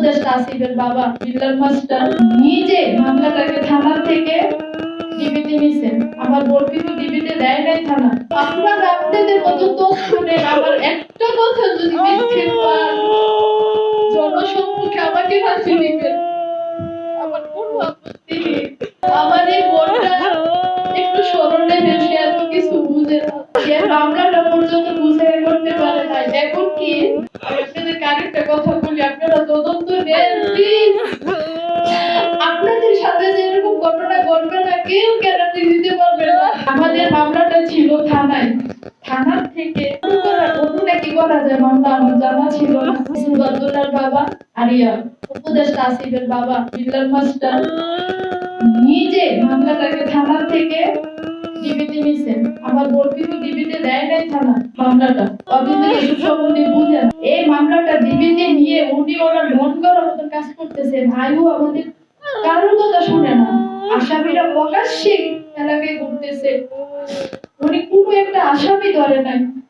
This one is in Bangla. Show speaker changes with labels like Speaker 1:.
Speaker 1: উপদেষ্টা আসিফের বাবা বিল্লাল মাস্টার নিজে মামলাটাকে থানা থেকে ডিবিতে নিছেন। আমার বোন কিন্তু ডিবিতে দেয় নাই থানা। আপনারা আপনাদের মতো তথ্য নেন আমার একটা কথা যদি মিথ্যে পান জনসম্মুখে আমাকে ফাঁসি দিবেন। আমার কোনো আপত্তি নেই। আমার এই বোনটা একটু স্মরণে ভেসে এত কিছু বুঝে সে মামলাটা পর্যন্ত বুঝে করতে পারে না এখন কি, আপনাদের আরেকটা কথা বলি, আপনারা তদন্ত প্লিজ আপনাদের সাথে যে এরকম ঘটনা ঘটবে না, কেউ গ্যারান্টি দিতে পারবে না। আমাদের মামলাটা ছিল থানায়। থানার থেকে করার করা যায়? মামলা আমার জানা ছিল না। সুবাদুল্লাহর বাবা, আরিয়া উপদেষ্টা আসিফের বাবা, বিল্লাল মাস্টার, নিজে মামলাটাকে থানা থেকে ডিবিতে নিছেন আমার বোন কিন্তু ডিবিতে দেয় নাই থানা মামলাটা। অথচ এসব সম্বন্ধে। উনি ওরা মন করার মতন কাজ করতেছে, ভাইও আমাদের কারোর কথা শুনে না। আসামিরা প্রকাশ্যে এলাকায় ঘুরতেছে। উনি কোনো একটা আসামি ধরে নাই।